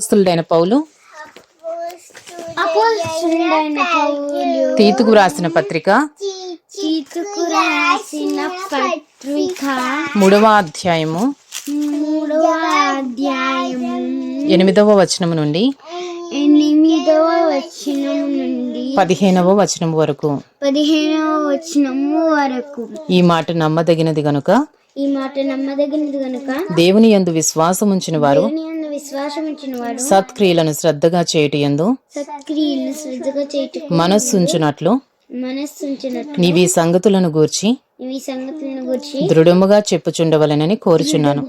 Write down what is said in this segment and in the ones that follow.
అపోస్తలుడైన పౌలు అపోస్తుడైన పౌలు తీతుకు రాసిన పత్రిక తీతుకు రాసిన పత్రిక మూడవ అధ్యాయము మూడవ అధ్యాయము ఎనిమిదవ వచనము నుండి ఎనిమిదవ వచనం నుండి పదిహేనవ వచనం వరకు. పదిహేనవ వచనము వరకు. ఈ మాట నమ్మదగినది గనుక ఈ మాట నమ్మదగినది గనుక దేవుని యందు విశ్వాసం ఉంచిన వారు దేవుని సత్క్రియలను శ్రద్ధగా చేయటి సత్క్రియలను శ్రద్ధగా మనస్సుంచునట్లు మనస్సుంచినట్లు నీవి సంగతులను గూర్చి ఈ సంగతులను గురించి దృఢముగా చెప్పుచుండవలనని కోరుచున్నాను.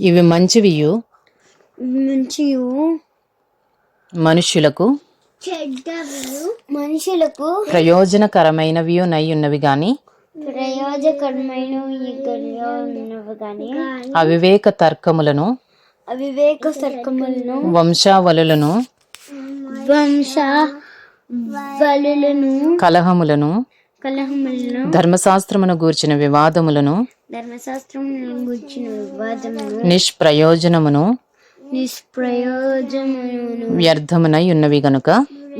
ఇవి మంచివియు మంచియు మనుష్యులకు చెడ్డవి మనుషులకు ప్రయోజనకరమైనవియు నై ఉన్నవి గాని ప్రయోజకరమైన అవివేక తర్కములను అవివేక తర్కములను వంశావలులను వంశ బలులను కలహములను కలహములను ధర్మశాస్త్రమును గూర్చిన వివాదములను ధర్మశాస్త్రం గురించిన వివాదమును నిష్ప్రయోజనమును నిష్ప్రయోజనమును వ్యర్థమునై ఉన్నవి గనుక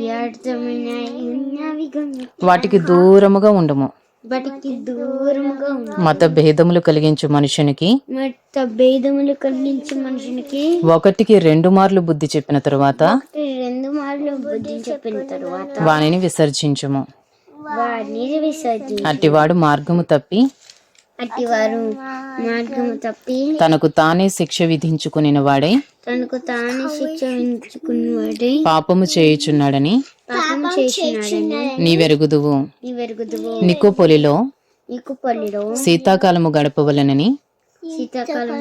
వ్యర్థమైన ఉన్నవి గనుక వాటికి దూరముగా ఉండుము. వాటికి దూరముగా ఉంది మత భేదములు కలిగించు మనుషునికి మత భేదములు కలిగించే మనుషునికి ఒకటికి రెండు మార్లు బుద్ధి చెప్పిన తరువాత రెండు మార్లు బుద్ధి చెప్పిన తరువాత వానిని విసర్జించుము. అట్టివాడు మార్గము తప్పి అట్టి వారు మార్గము తప్పి తనకు తానే శిక్ష విధించుకుని వాడై తనకు తానే శిక్ష వించుకున్నవాడై పాపము చేయుచున్నాడని పాపం చేసినాడని నీవెరుగుదువు. నీ వెరుగుదువు నికోపొలిలో నీకు పల్లిలో శీతాకాలము గడపవలనని శీతాకాలం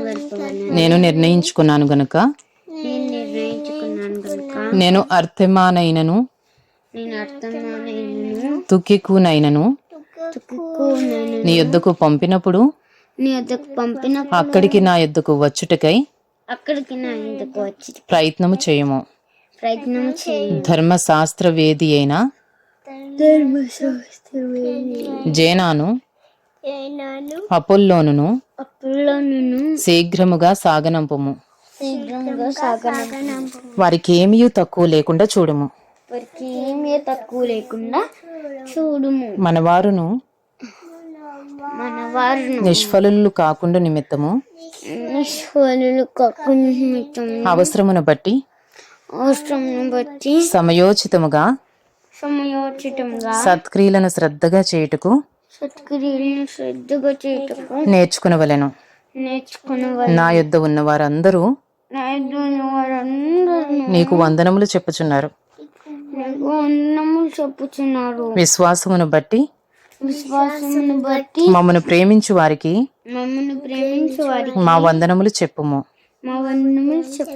నేను నిర్ణయించుకున్నాను గనుక నేను నిర్ణయించుకున్నాను కనుక నేను అర్థమానైనను నేను అర్థమానైనను తుక్కికునైనను తుక్కున్నాను నీ యొద్దకు పంపినప్పుడు నీ వద్దకు పంపిన అక్కడికి నా యొద్దకు వచ్చుటకై అక్కడికి నా ఇందుకు వచ్చి ప్రయత్నము చేయము. ప్రయత్నం చేయి ధర్మశాస్త్ర వేది అయిన జేనాను ఏనాను అపోల్లోనును అప్పుల్లోను శీఘ్రముగా సాగనంపము. శీఘ్రంగా సాగనం వారికి ఏమీ తక్కువ లేకుండా చూడము. వారికి ఏమీ తక్కువ లేకుండా చూడుము. మనవారును మన వారిని నిష్ఫలులు కాకుండా నిమిత్తము నిష్ఫలులు కక్కుని నిమిత్తం అవసరమును బట్టి బట్టి సమయోచితముగా సమయోచితంగా సత్క్రియలను శ్రద్ధగా చేయుటకు సత్క్రియలను శ్రద్ధగా చేయటకు నేర్చుకునవలెను. నేర్చుకున్న నా యొద్ద ఉన్న వారందరూ వారందరూ నీకు వందనములు చెప్పుచున్నారు. నీకు అన్నములు చెప్పుచున్నారు. విశ్వాసమును బట్టి విశ్వాసమును బట్టి మమ్మను ప్రేమించు వారికి మమ్మల్ని ప్రేమించే వారికి మా వందనములు చెప్పుము.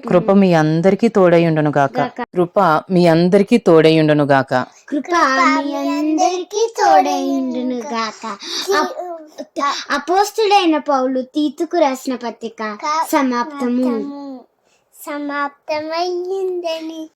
కృప మీ అందరికీ తోడైయుండును గాక. కృప మీ అందరికీ తోడైయుండును గాక. కృప మీ అందరికీ తోడైండును గాక. అప్- అపోస్తుడైన పౌలు తీతుకు రాసిన పత్రిక సమాప్తము. సమాప్తమయ్యిందని.